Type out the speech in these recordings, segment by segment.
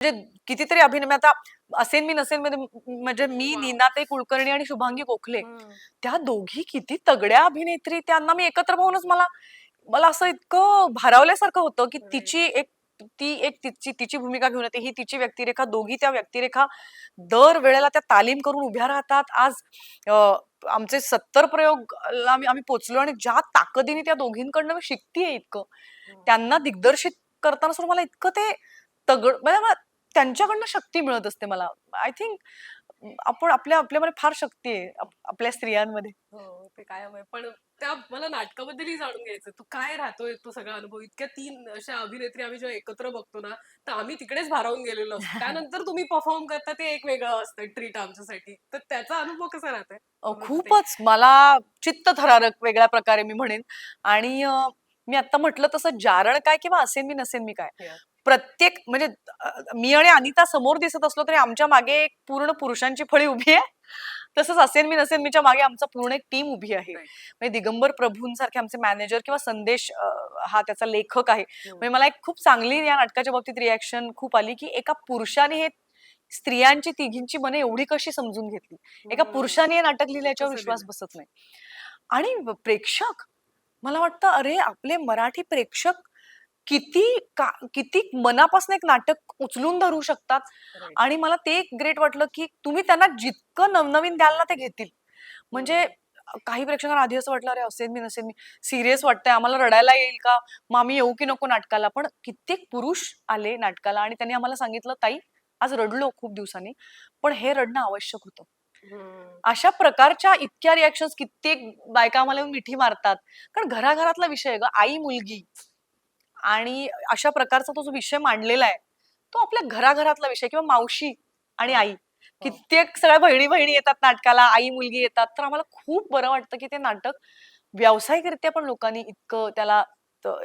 म्हणजे कितीतरी अभिनय आता असेन मी नसेन मध्ये म्हणजे मी. नीनाताई कुलकर्णी आणि शुभांगी गोखले. त्या दोघी किती तगड्या अभिनेत्री त्यांना मी एकत्र पाहूनच मला मला असं इतकं भारावल्यासारखं होतं की. तिची एक ती एक तिची तिची भूमिका घेऊन येते ही तिची व्यक्तिरेखा दोघी त्या व्यक्तिरेखा दर वेळेला त्या तालीम करून उभ्या राहतात आज आमचे सत्तर प्रयोग आम्ही आम्ही पोचलो आणि ज्या ताकदीने त्या दोघींकडनं मी शिकतीये इतकं. त्यांना दिग्दर्शित करताना सुद्धा मला इतकं ते तगड म्हणजे त्यांच्याकडनं शक्ती मिळत असते मला. आय थिंक आपण आपल्या आपल्यामध्ये फार शक्ती आहे आप- आपल्या स्त्रियांमध्ये. हो ते कायम आहे पण त्या मला नाटकाबद्दलही जाणून घ्यायचं. तू काय राहतोय तो सगळा अनुभव? इतक्या तीन अशा अभिनेत्री आम्ही जेव्हा एकत्र बघतो ना तर आम्ही तिकडेच भारावून गेलेलो असतो. त्यानंतर तुम्ही परफॉर्म करता ते एक वेगळं असतं ट्रीट आमच्यासाठी. तर त्याचा अनुभव कसा राहतोय? अ, खूपच. मला चित्तथरारक वेगळ्या प्रकारे मी म्हणेन. आणि अ, मी आता म्हटलं तसं जारण काय किंवा असेन मी नसेन मी काय. Yeah. प्रत्येक म्हणजे मी आणि अनिता समोर दिसत असलो तरी आमच्या मागे एक पूर्ण पुरुषांची फळी उभी आहे तसंच असेन मी नसेन मीच्या मागे आमचा पूर्ण एक टीम उभी आहे. म्हणजे दिगंबर प्रभूंसारखे आमचे मॅनेजर किंवा संदेश हा त्याचा लेखक आहे हम्म. म्हणजे मला एक खूप चांगली या नाटकाच्या बाबतीत रिॲक्शन खूप आली की एका पुरुषाने हे स्त्रियांची तिघींची मने एवढी कशी समजून घेतली एका हम्म. पुरुषाने हे नाटक लिहिलं याच्यावर विश्वास? बसत नाही आणि प्रेक्षक मला वाटतं अरे आपले मराठी प्रेक्षक किती का किती मनापासून एक नाटक उचलून धरू शकतात. आणि मला ते एक ग्रेट वाटलं की तुम्ही त्यांना जितकं नवनवीन द्याल ना ते घेतील. म्हणजे काही प्रेक्षकांना आधी असं वाटलं अरे असेल मी नसेल मी सिरियस वाटतंय आम्हाला रडायला येईल का? मग आम्ही येऊ की नको नाटकाला? पण कित्येक पुरुष आले नाटकाला आणि त्यांनी आम्हाला सांगितलं ताई आज रडलो खूप दिवसांनी पण हे रडणं आवश्यक होतं. अशा प्रकारच्या इतक्या रिॲक्शन कित्येक बायका आम्हाला येऊन मिठी मारतात. कारण घराघरातला विषय ग. आई मुलगी. आणि अशा प्रकारचा तो जो विषय मांडलेला आहे तो आपल्या घराघरातला विषय किंवा मावशी आणि आई कित्येक सगळ्या बहिणी बहिणी येतात नाटकाला आई मुलगी येतात. तर आम्हाला खूप बरं वाटतं की ते नाटक व्यावसायिकरित्या पण लोकांनी इतकं त्याला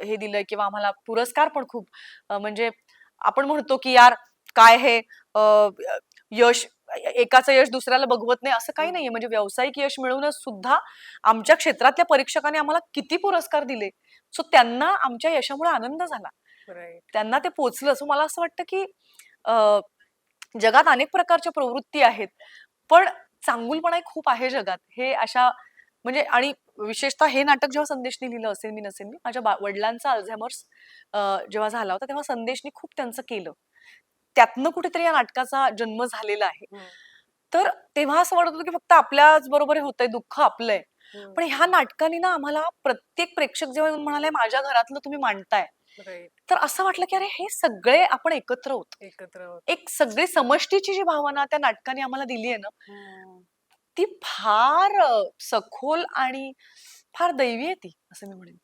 हे दिलंय किंवा आम्हाला पुरस्कार पण खूप म्हणजे आपण म्हणतो की यार काय हे यश एकाचं यश दुसऱ्याला बघवत नाही असं काही हम्म. नाहीये. म्हणजे व्यावसायिक यश मिळवूनच सुद्धा आमच्या क्षेत्रातल्या परीक्षकांनी आम्हाला किती पुरस्कार दिले. सो त्यांना आमच्या यशामुळे आनंद झाला. त्यांना ते पोचलं सो मला असं वाटतं की जगात अनेक प्रकारच्या प्रवृत्ती आहेत पण चांगुलपणा खूप आहे जगात. हे अशा म्हणजे आणि विशेषतः हे नाटक जेव्हा संदेशने लिहिलं असेल मी नसेल मी माझ्या वडिलांचा अल्झायमर्स जेव्हा झाला होता तेव्हा संदेशने खूप त्यांचं केलं. त्यातनं कुठेतरी या नाटकाचा जन्म झालेला आहे. तर तेव्हा असं वाटत होतं की फक्त आपल्याच बरोबर होतंय दुःख आपलंय. पण ह्या नाटकाने ना आम्हाला प्रत्येक प्रेक्षक जेव्हा येऊन म्हणाले माझ्या घरातलं तुम्ही मांडताय. तर असं वाटलं की अरे हे सगळे आपण एकत्र होत एकत्र आहोत. एक सगळी समष्टीची जी भावना त्या नाटकाने आम्हाला दिली आहे ना. ती फार सखोल आणि फार दैवी आहे ती असं मी म्हणेन.